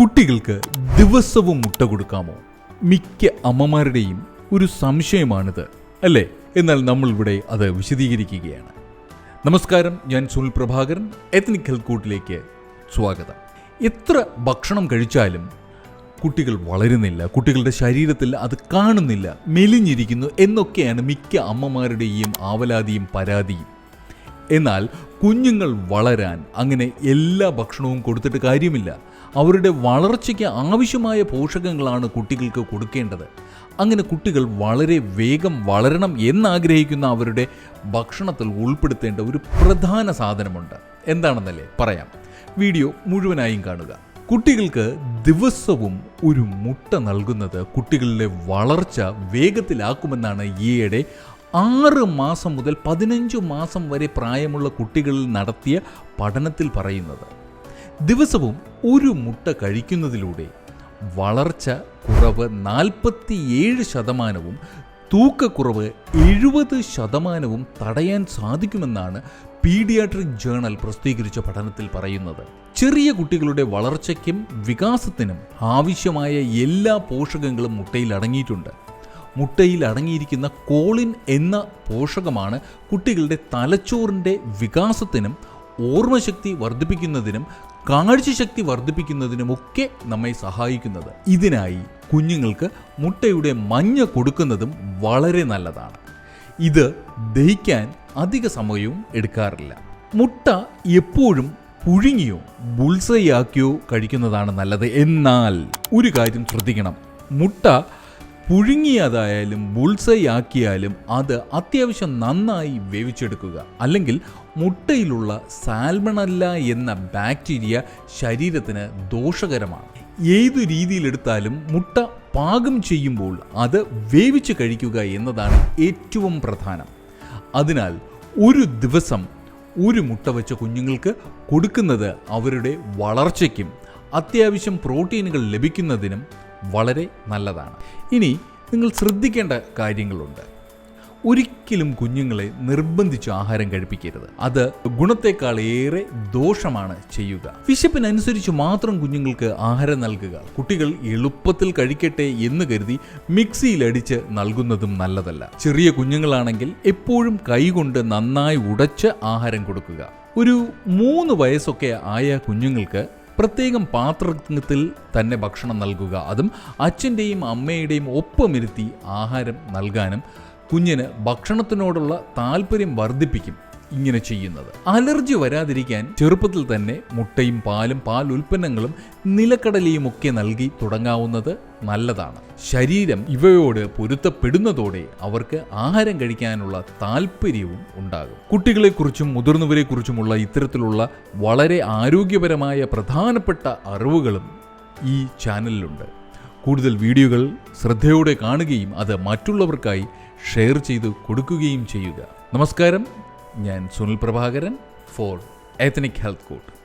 കുട്ടികൾക്ക് ദിവസവും മുട്ട കൊടുക്കാമോ? മിക്ക അമ്മമാരുടെയും ഒരു സംശയമാണിത് അല്ലേ? എന്നാൽ നമ്മൾ ഇവിടെ അത് വിശദീകരിക്കുകയാണ്. നമസ്കാരം ഞാൻ സുനിൽ പ്രഭാകരൻ എത്നിക് ഹെൽത്ത് കൂട്ടിലേക്ക് സ്വാഗതം. എത്ര ഭക്ഷണം കഴിച്ചാലും കുട്ടികൾ വളരുന്നില്ല കുട്ടികളുടെ ശരീരത്തിൽ അത് കാണുന്നില്ല മെലിഞ്ഞിരിക്കുന്നു എന്നൊക്കെയാണ് മിക്ക അമ്മമാരുടെയും ആവലാതിയും പരാതിയും. എന്നാൽ കുഞ്ഞുങ്ങൾ വളരാൻ അങ്ങനെ എല്ലാ ഭക്ഷണവും കൊടുത്തിട്ട് കാര്യമില്ല. അവരുടെ വളർച്ചയ്ക്ക് ആവശ്യമായ പോഷകങ്ങളാണ് കുട്ടികൾക്ക് കൊടുക്കേണ്ടത്. അങ്ങനെ കുട്ടികൾ വളരെ വേഗം വളരണം എന്നാഗ്രഹിക്കുന്ന അവരുടെ ഭക്ഷണത്തിൽ ഉൾപ്പെടുത്തേണ്ട ഒരു പ്രധാന സാധനമുണ്ട്. എന്താണെന്നല്ലേ പറയാം. വീഡിയോ മുഴുവനായും കാണുക. കുട്ടികൾക്ക് ദിവസവും ഒരു മുട്ട നൽകുന്നത് കുട്ടികളുടെ വളർച്ച വേഗത്തിലാക്കുമെന്നാണ് ഈയിടെ ആറ് മാസം മുതൽ പതിനഞ്ച് മാസം വരെ പ്രായമുള്ള കുട്ടികളിൽ നടത്തിയ പഠനത്തിൽ പറയുന്നത്. ദിവസവും ഒരു മുട്ട കഴിക്കുന്നതിലൂടെ വളർച്ച കുറവ് നാൽപ്പത്തിയേഴ് ശതമാനവും തൂക്കക്കുറവ് എഴുപത് ശതമാനവും തടയാൻ സാധിക്കുമെന്നാണ് പീഡിയാട്രിക് ജേണൽ പ്രസിദ്ധീകരിച്ച പഠനത്തിൽ പറയുന്നത്. ചെറിയ കുട്ടികളുടെ വളർച്ചയ്ക്കും വികാസത്തിനും ആവശ്യമായ എല്ലാ പോഷകങ്ങളും മുട്ടയിൽ അടങ്ങിയിട്ടുണ്ട്. മുട്ടയിൽ അടങ്ങിയിരിക്കുന്ന കോളിൻ എന്ന പോഷകമാണ് കുട്ടികളുടെ തലച്ചോറിന്റെ വികാസത്തിനും ഓർമ്മശക്തി വർദ്ധിപ്പിക്കുന്നതിനും കാഴ്ചശക്തി വർദ്ധിപ്പിക്കുന്നതിനുമൊക്കെ നമ്മെ സഹായിക്കുന്നത്. ഇതിനായി കുഞ്ഞുങ്ങൾക്ക് മുട്ടയുടെ മഞ്ഞ കൊടുക്കുന്നതും വളരെ നല്ലതാണ്. ഇത് ദഹിക്കാൻ അധിക സമയവും എടുക്കാറില്ല. മുട്ട എപ്പോഴും പുഴുങ്ങിയോ ബുൾസയാക്കിയോ കഴിക്കുന്നതാണ് നല്ലത്. എന്നാൽ ഒരു കാര്യം ശ്രദ്ധിക്കണം. മുട്ട പുഴുങ്ങിയതായാലും ബുൾസയാക്കിയാലും അത് അത്യാവശ്യം നന്നായി വേവിച്ചെടുക്കുക. അല്ലെങ്കിൽ മുട്ടയിലുള്ള സാൽമണല്ല എന്ന ബാക്ടീരിയ ശരീരത്തിന് ദോഷകരമാണ്. ഏതു രീതിയിലെടുത്താലും മുട്ട പാകം ചെയ്യുമ്പോൾ അത് വേവിച്ച് കഴിക്കുക എന്നതാണ് ഏറ്റവും പ്രധാനം. അതിനാൽ ഒരു ദിവസം ഒരു മുട്ട വെച്ച കുഞ്ഞുങ്ങൾക്ക് കൊടുക്കുന്നത് അവരുടെ വളർച്ചയ്ക്കും അത്യാവശ്യം പ്രോട്ടീനുകൾ ലഭിക്കുന്നതിനും വളരെ നല്ലതാണ്. ഇനി നിങ്ങൾ ശ്രദ്ധിക്കേണ്ട കാര്യങ്ങളുണ്ട്. ഒരിക്കലും കുഞ്ഞുങ്ങളെ നിർബന്ധിച്ച് ആഹാരം കഴിപ്പിക്കരുത്. അത് ഗുണത്തെക്കാൾ ഏറെ ദോഷമാണ് ചെയ്യുക. വിശപ്പിനനുസരിച്ച് മാത്രം കുഞ്ഞുങ്ങൾക്ക് ആഹാരം നൽകുക. കുട്ടികൾ എളുപ്പത്തിൽ കഴിക്കട്ടെ എന്ന് കരുതി മിക്സിയിലടിച്ച് നൽകുന്നതും നല്ലതല്ല. ചെറിയ കുഞ്ഞുങ്ങളാണെങ്കിൽ എപ്പോഴും കൈകൊണ്ട് നന്നായി ഉടച്ച് ആഹാരം കൊടുക്കുക. ഒരു മൂന്ന് വയസ്സൊക്കെ ആയ കുഞ്ഞുങ്ങൾക്ക് പ്രത്യേകം പാത്രത്തിൽ തന്നെ ഭക്ഷണം നൽകുക. അതും അച്ഛന്റെയും അമ്മയുടെയും ഒപ്പമിരുത്തി ആഹാരം നൽകാനും കുഞ്ഞിന് ഭക്ഷണത്തിനോടുള്ള താല്പര്യം വർദ്ധിപ്പിക്കും ഇങ്ങനെ ചെയ്യുന്നത്. അലർജി വരാതിരിക്കാൻ ചെറുപ്പത്തിൽ തന്നെ മുട്ടയും പാലും പാൽ ഉൽപ്പന്നങ്ങളും നിലക്കടലയും ഒക്കെ നൽകി തുടങ്ങാവുന്നത് നല്ലതാണ്. ശരീരം ഇവയോട് പൊരുത്തപ്പെടുന്നതോടെ അവർക്ക് ആഹാരം കഴിക്കാനുള്ള താല്പര്യവും ഉണ്ടാകും. കുട്ടികളെക്കുറിച്ചും മുതിർന്നവരെക്കുറിച്ചുമുള്ള ഇത്തരത്തിലുള്ള വളരെ ആരോഗ്യപരമായ പ്രധാനപ്പെട്ട അറിവുകളും ഈ ചാനലിലുണ്ട്. കൂടുതൽ വീഡിയോകൾ ശ്രദ്ധയോടെ കാണുകയും അത് മറ്റുള്ളവർക്കായി ഷെയർ ചെയ്ത് കൊടുക്കുകയും ചെയ്യുക. നമസ്കാരം. ഞാൻ Sunil Prabhakaran for ethnic health code